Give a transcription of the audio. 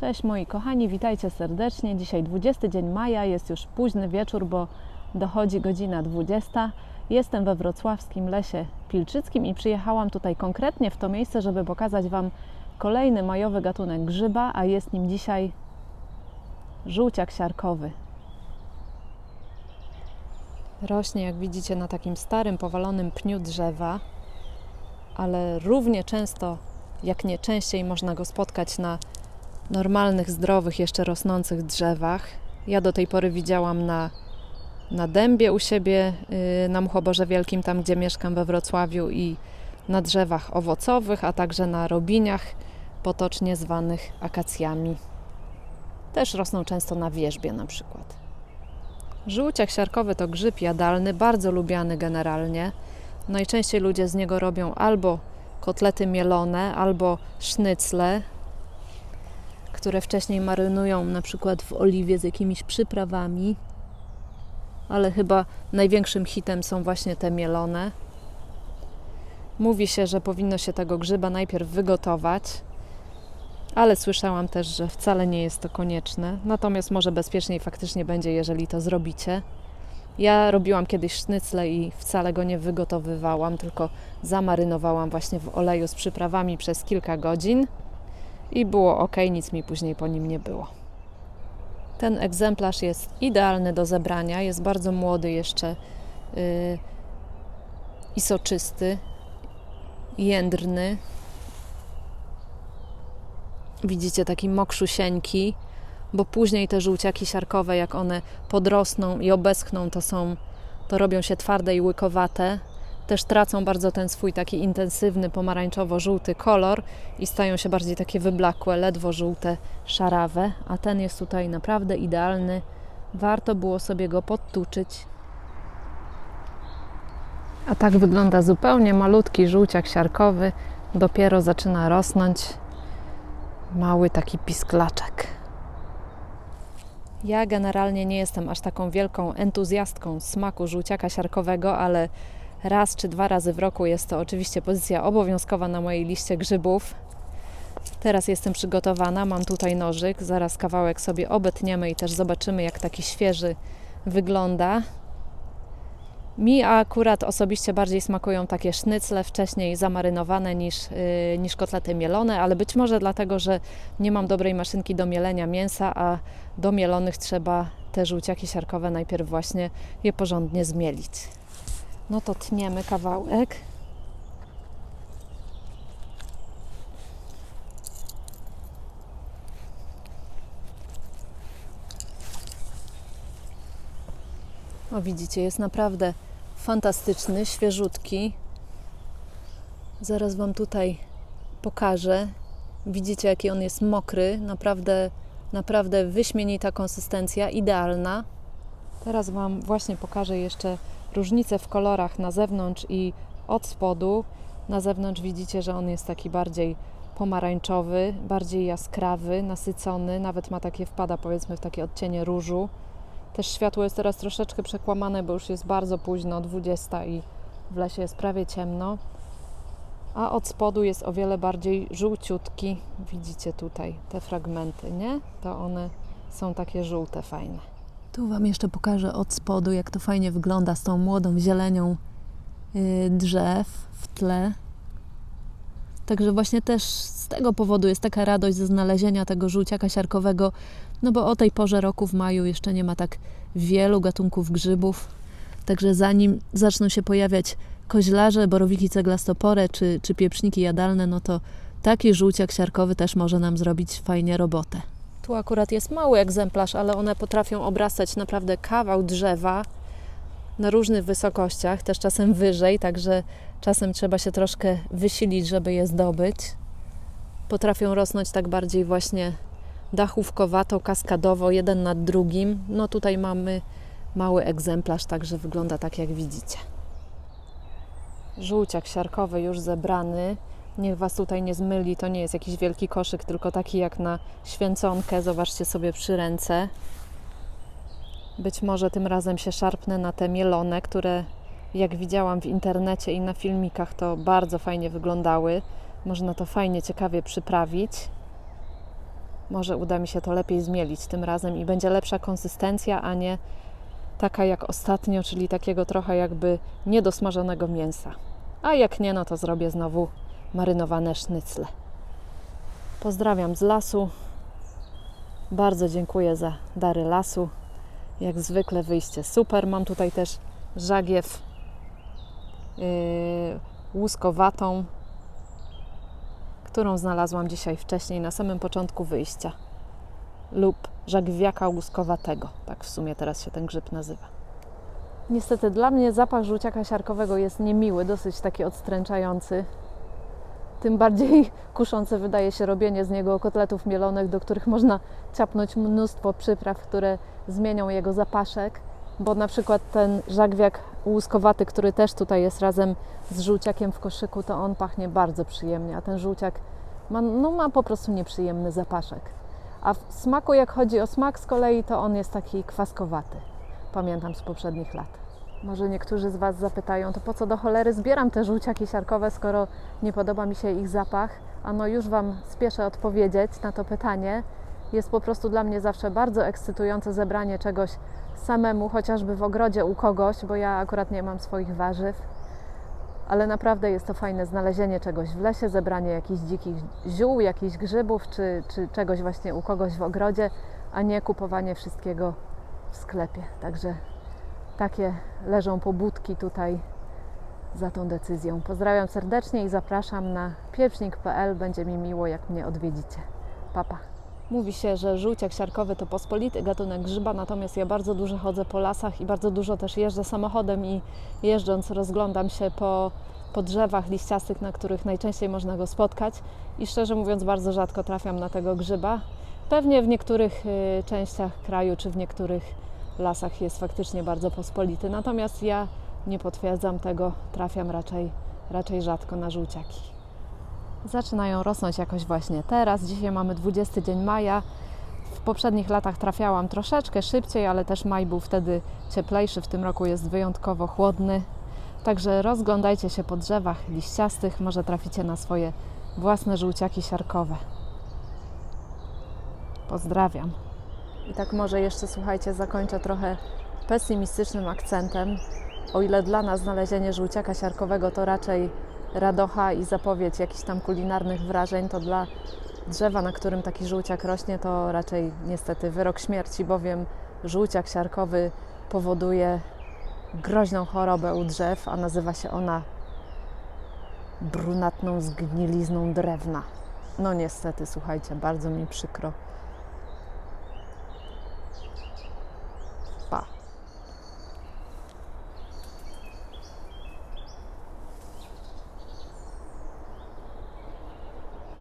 Cześć moi kochani, witajcie serdecznie. Dzisiaj 20 dzień maja, jest już późny wieczór, bo dochodzi godzina 20. Jestem we wrocławskim lesie Pilczyckim i przyjechałam tutaj konkretnie w to miejsce, żeby pokazać Wam kolejny majowy gatunek grzyba, a jest nim dzisiaj żółciak siarkowy. Rośnie, jak widzicie, na takim starym, powalonym pniu drzewa, ale równie często, jak nie częściej, można go spotkać na normalnych, zdrowych, jeszcze rosnących drzewach. Ja do tej pory widziałam na, na dębie u siebie, yy, na Muchoborze Wielkim, tam gdzie mieszkam we Wrocławiu i na drzewach owocowych, a także na robiniach, potocznie zwanych akacjami. Też rosną często na wierzbie na przykład. Żółciak siarkowy to grzyb jadalny, bardzo lubiany generalnie. Najczęściej ludzie z niego robią albo kotlety mielone, albo sznycle, które wcześniej marynują na przykład w oliwie z jakimiś przyprawami. Ale chyba największym hitem są właśnie te mielone. Mówi się, że powinno się tego grzyba najpierw wygotować, ale słyszałam też, że wcale nie jest to konieczne. Natomiast może bezpieczniej faktycznie będzie, jeżeli to zrobicie. Ja robiłam kiedyś sznycle i wcale go nie wygotowywałam, tylko zamarynowałam właśnie w oleju z przyprawami przez kilka godzin i było ok, nic mi później po nim nie było. Ten egzemplarz jest idealny do zebrania, jest bardzo młody jeszcze yy, i soczysty, jędrny. Widzicie taki mokrzusieńki, bo później te żółciaki siarkowe, jak one podrosną i obeschną, to są, to robią się twarde i łykowate. Też tracą bardzo ten swój taki intensywny pomarańczowo-żółty kolor i stają się bardziej takie wyblakłe, ledwo żółte, szarawe, a ten jest tutaj naprawdę idealny. Warto było sobie go podtuczyć. A tak wygląda zupełnie malutki żółciak siarkowy. Dopiero zaczyna rosnąć. Mały taki pisklaczek. Ja generalnie nie jestem aż taką wielką entuzjastką smaku żółciaka siarkowego, ale raz czy dwa razy w roku jest to oczywiście pozycja obowiązkowa na mojej liście grzybów. Teraz jestem przygotowana, mam tutaj nożyk, zaraz kawałek sobie obetniemy i też zobaczymy, jak taki świeży wygląda. Mi akurat osobiście bardziej smakują takie sznycle wcześniej zamarynowane niż, yy, niż kotlety mielone, ale być może dlatego, że nie mam dobrej maszynki do mielenia mięsa, a do mielonych trzeba te żółciaki siarkowe najpierw właśnie je porządnie zmielić. No to tniemy kawałek. O widzicie, jest naprawdę fantastyczny, świeżutki. Zaraz Wam tutaj pokażę. Widzicie, jaki on jest mokry. Naprawdę, naprawdę wyśmienita konsystencja, idealna. Teraz Wam właśnie pokażę jeszcze różnice w kolorach na zewnątrz i od spodu. Na zewnątrz widzicie, że on jest taki bardziej pomarańczowy, bardziej jaskrawy, nasycony, nawet ma takie, wpada powiedzmy w takie odcienie różu. Też światło jest teraz troszeczkę przekłamane, bo już jest bardzo późno, 20 i w lesie jest prawie ciemno. A od spodu jest o wiele bardziej żółciutki. Widzicie tutaj te fragmenty, nie? To one są takie żółte, fajne. Tu Wam jeszcze pokażę od spodu, jak to fajnie wygląda z tą młodą zielenią yy, drzew w tle. Także właśnie też z tego powodu jest taka radość ze znalezienia tego żółciaka siarkowego, no bo o tej porze roku w maju jeszcze nie ma tak wielu gatunków grzybów. Także zanim zaczną się pojawiać koźlarze, borowiki ceglastopore czy, czy pieprzniki jadalne, no to taki żółciak siarkowy też może nam zrobić fajnie robotę. Tu akurat jest mały egzemplarz, ale one potrafią obrastać naprawdę kawał drzewa na różnych wysokościach, też czasem wyżej, także czasem trzeba się troszkę wysilić, żeby je zdobyć. Potrafią rosnąć tak bardziej właśnie dachówkowato, kaskadowo, jeden nad drugim. No tutaj mamy mały egzemplarz, także wygląda tak jak widzicie. Żółciak siarkowy już zebrany. Niech Was tutaj nie zmyli, to nie jest jakiś wielki koszyk, tylko taki jak na święconkę. Zobaczcie sobie przy ręce. Być może tym razem się szarpnę na te mielone, które jak widziałam w internecie i na filmikach, to bardzo fajnie wyglądały. Można to fajnie, ciekawie przyprawić. Może uda mi się to lepiej zmielić tym razem i będzie lepsza konsystencja, a nie taka jak ostatnio, czyli takiego trochę jakby niedosmażonego mięsa. A jak nie, no to zrobię znowu marynowane sznycle. Pozdrawiam z lasu. Bardzo dziękuję za dary lasu. Jak zwykle wyjście super. Mam tutaj też żagiew yy, łuskowatą, którą znalazłam dzisiaj wcześniej na samym początku wyjścia. Lub żagwiaka łuskowatego. Tak w sumie teraz się ten grzyb nazywa. Niestety dla mnie zapach żółciaka siarkowego jest niemiły, dosyć taki odstręczający. Tym bardziej kuszące wydaje się robienie z niego kotletów mielonych, do których można ciapnąć mnóstwo przypraw, które zmienią jego zapaszek. Bo na przykład ten żagwiak łuskowaty, który też tutaj jest razem z żółciakiem w koszyku, to on pachnie bardzo przyjemnie, a ten żółciak ma, no, ma po prostu nieprzyjemny zapaszek. A w smaku, jak chodzi o smak z kolei, to on jest taki kwaskowaty. Pamiętam z poprzednich lat. Może niektórzy z Was zapytają, to po co do cholery zbieram te żółciaki siarkowe, skoro nie podoba mi się ich zapach? A no już Wam spieszę odpowiedzieć na to pytanie. Jest po prostu dla mnie zawsze bardzo ekscytujące zebranie czegoś samemu, chociażby w ogrodzie u kogoś, bo ja akurat nie mam swoich warzyw. Ale naprawdę jest to fajne znalezienie czegoś w lesie, zebranie jakichś dzikich ziół, jakichś grzybów, czy, czy czegoś właśnie u kogoś w ogrodzie, a nie kupowanie wszystkiego w sklepie. Także takie leżą pobudki tutaj za tą decyzją. Pozdrawiam serdecznie i zapraszam na pieprznik.pl. Będzie mi miło, jak mnie odwiedzicie. Papa. Mówi się, że żółciak siarkowy to pospolity gatunek grzyba, natomiast ja bardzo dużo chodzę po lasach i bardzo dużo też jeżdżę samochodem i jeżdżąc rozglądam się po, po drzewach liściastych, na których najczęściej można go spotkać i szczerze mówiąc bardzo rzadko trafiam na tego grzyba. Pewnie w niektórych y, częściach kraju czy w niektórych lasach jest faktycznie bardzo pospolity, natomiast ja nie potwierdzam tego, trafiam raczej, raczej rzadko na żółciaki. Zaczynają rosnąć jakoś właśnie teraz. Dzisiaj mamy 20 dzień maja. W poprzednich latach trafiałam troszeczkę szybciej, ale też maj był wtedy cieplejszy. W tym roku jest wyjątkowo chłodny. Także rozglądajcie się po drzewach liściastych, może traficie na swoje własne żółciaki siarkowe. Pozdrawiam. I tak może jeszcze słuchajcie, zakończę trochę pesymistycznym akcentem. O ile dla nas znalezienie żółciaka siarkowego to raczej radocha i zapowiedź jakichś tam kulinarnych wrażeń, to dla drzewa, na którym taki żółciak rośnie, to raczej niestety wyrok śmierci, bowiem żółciak siarkowy powoduje groźną chorobę u drzew, a nazywa się ona brunatną zgnilizną drewna. No niestety, słuchajcie, bardzo mi przykro.